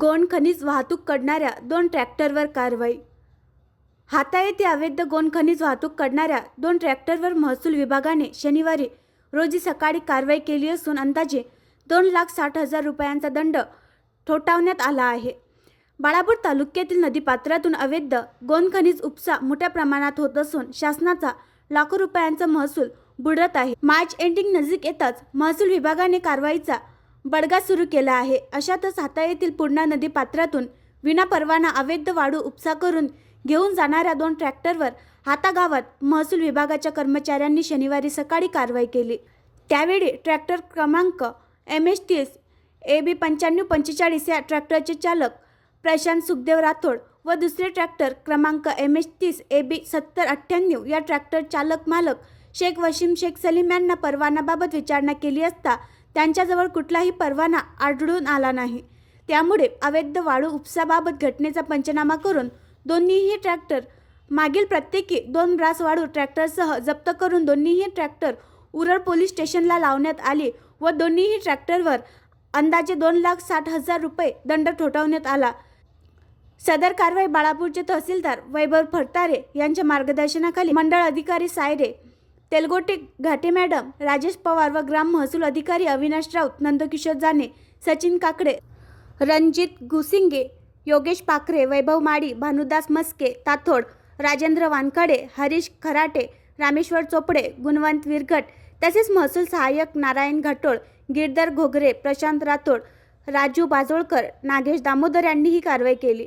गोंड खनिज वाहतूक करणाऱ्या दोन ट्रॅक्टरवर कारवाई. हाता येते अवैध गोंड खनिज वाहतूक करणाऱ्या दोन ट्रॅक्टरवर महसूल विभागाने शनिवारी रोजी सकाळी कारवाई केली असून अंदाजे दोन लाख साठ हजार रुपयांचा दंड ठोठावण्यात आला आहे. बाळापूर तालुक्यातील नदीपात्रातून अवैध गोंद खनिज उपसा मोठ्या प्रमाणात होत असून शासनाचा लाखो रुपयांचा महसूल बुडत आहे. मार्च एंडिंग नजीक येताच महसूल विभागाने कारवाईचा बडगा सुरू केला आहे. अशातच हाता येथील पूर्णा नदी पात्रातून विनापरवाना अवैध वाळू उपसा करून घेऊन जाणाऱ्या दोन ट्रॅक्टरवर हातागावात महसूल विभागाच्या कर्मचाऱ्यांनी शनिवारी सकाळी कारवाई केली. त्यावेळी ट्रॅक्टर क्रमांक एम एच तीस ए बी पंच्याण्णव पंचेचाळीस या ट्रॅक्टरचे चालक प्रशांत सुखदेव राठोड व दुसरे ट्रॅक्टर क्रमांक एम एच तीस ए बी सत्तर अठ्ठ्याण्णव या ट्रॅक्टर चालक मालक शेख वशीम शेख सलीम यांना परवानाबाबत विचारणा केली असता त्यांच्याजवळ कुठलाही परवाना आढळून आला नाही. त्यामुळे अवैध वाळू उपसाबाबत घटनेचा पंचनामा करून दोन्हीही ट्रॅक्टर मागील प्रत्येकी दोन ब्रास वाळू ट्रॅक्टरसह जप्त करून दोन्हीही ट्रॅक्टर उरळ पोलीस स्टेशनला लावण्यात आले व दोन्हीही ट्रॅक्टरवर अंदाजे दोन लाख साठ हजार रुपये दंड ठोठावण्यात आला. सदर कारवाई बाळापूरचे तहसीलदार वैभव फडतारे यांच्या मार्गदर्शनाखाली मंडळ अधिकारी सायरे तेलगोटे घाटे मॅडम राजेश पवार व ग्राम महसूल अधिकारी अविनाश राऊत नंदकिशोर जाने सचिन काकडे रणजित गुसिंगे योगेश पाखरे वैभव माडी भानुदास मस्के ताथोड राजेंद्र वानकडे हरीश खराटे रामेश्वर चोपडे गुणवंत विरगट तसेच महसूल सहाय्यक नारायण घाटोळ गिरधर घोगरे प्रशांत राठोड राजू बाजोळकर नागेश दामोदर यांनी ही कारवाई केली.